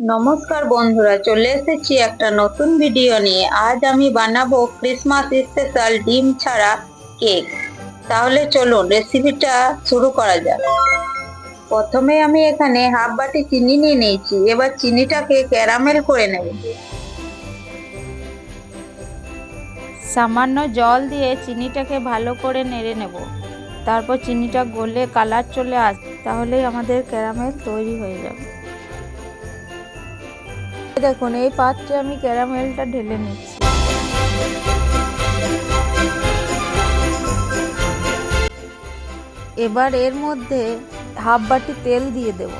নমস্কার বন্ধুরা, চলে এসেছি একটা নতুন ভিডিও নিয়ে। আজ আমি বানাবো ক্রিসমাস স্পেশাল ডিম ছাড়া কেক তাহলে চলুন রেসিপিটা শুরু করা যাক। প্রথমে আমি এখানে হাফ বাটি চিনি নিয়ে নিয়েছি। এবার চিনিটাকে ক্যারামেল করে নেব। সামান্য জল দিয়ে চিনিটাকে ভালো করে নেড়ে নেব। তারপর চিনিটা গলে কালার চলে আস, তাহলেই আমাদের ক্যারামেল তৈরি হয়ে যাবে। দেখুন, এই পাত্রে আমি ক্যারামেলটা ঢেলে নিচ্ছি। এবার এর মধ্যে হাফ বাটি তেল দিয়ে দেব।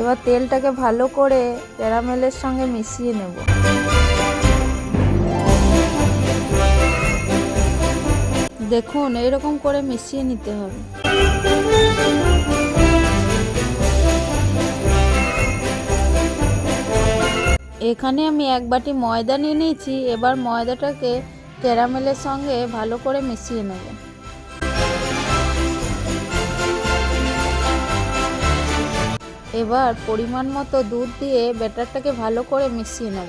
এবার তেলটাকে ভালো করে ক্যারামেলের সঙ্গে মিশিয়ে নেব। দেখুন, এইরকম করে মিশিয়ে নিতে হবে। এখানে আমি এক বাটি ময়দা নিয়ে নিয়েছি। এবার ময়দাটাকে ক্যারামেলের সঙ্গে ভালো করে মিশিয়ে নেব। এবার পরিমাণ মতো দুধ দিয়ে ব্যাটারটাকে ভালো করে মিশিয়ে নেব।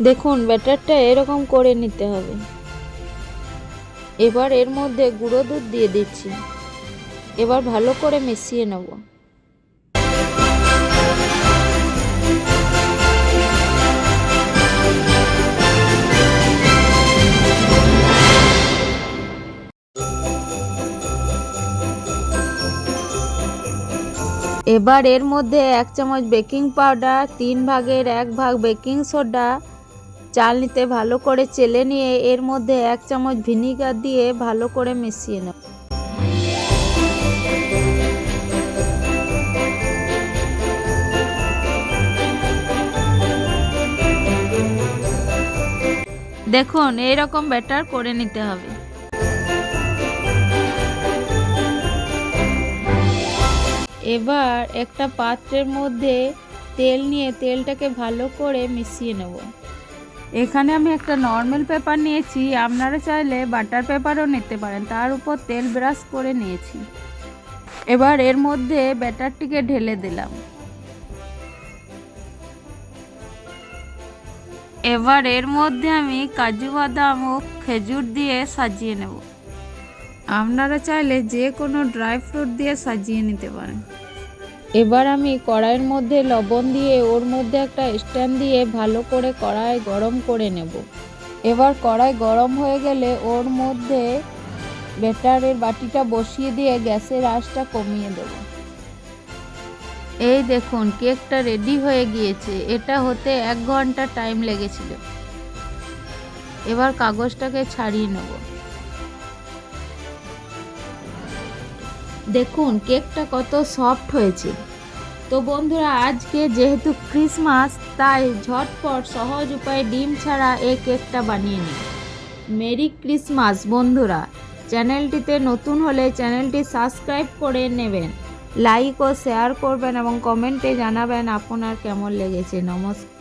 দেখুন, ব্যাটারটা এরকম করে নিতে হবে। এবার এর মধ্যে গুঁড়ো দুধ দিয়ে দিচ্ছি। এবার ভালো করে মিশিয়ে নেব। এবার এর মধ্যে এক চামচ বেকিং পাউডার, তিন ভাগের এক ভাগ বেকিং সোডা চাল নিতে ভালো করে চেলে নিয়ে এর মধ্যে এক চামচ ভিনিগার দিয়ে ভালো করে মিশিয়ে নেব। দেখুন, এইরকম ব্যাটার করে নিতে হবে। এবার একটা পাত্রের মধ্যে তেল নিয়ে তেলটাকে ভালো করে মিশিয়ে নেব। এখানে আমি একটা নর্মাল পেপার নিয়েছি, আপনারা চাইলে বাটার পেপারও নিতে পারেন। তার উপর তেল ব্রাশ করে নিয়েছি। এবার এর মধ্যে ব্যাটারটিকে ঢেলে দিলাম। এবার এর মধ্যে আমি কাজু বাদাম ও খেজুর দিয়ে সাজিয়ে নেব। আপনারা চাইলে যে কোনো ড্রাই ফ্রুট দিয়ে সাজিয়ে নিতে পারেন। এবার আমি কড়াইয়ের মধ্যে লবণ দিয়ে ওর মধ্যে একটা স্ট্যান্ড দিয়ে ভালো করে কড়াই গরম করে নেব। এবার কড়াই গরম হয়ে গেলে ওর মধ্যে ব্যাটারের বাটিটা বসিয়ে দিয়ে গ্যাসের আঁচটা কমিয়ে দেব। এই দেখুন, কেকটা রেডি হয়ে গিয়েছে। এটা হতে এক ঘণ্টা টাইম লেগেছিল। এবার কাগজটাকে ছাড়িয়ে নেব। দেখুন, কেকটা কত সফট হয়েছে। তো বন্ধুরা, আজকে যেহেতু ক্রিসমাস তাই ঝটপট, সহজ উপায়ে ডিম ছাড়া এই কেকটা বানিয়ে নিন মেরি ক্রিসমাস বন্ধুরা। চ্যানেলটিতে নতুন হলে চ্যানেলটি সাবস্ক্রাইব করে নেবেন। লাইক ও শেয়ার করবেন এবং কমেন্টে জানাবেন আপনার কেমন লেগেছে। নমস্কার।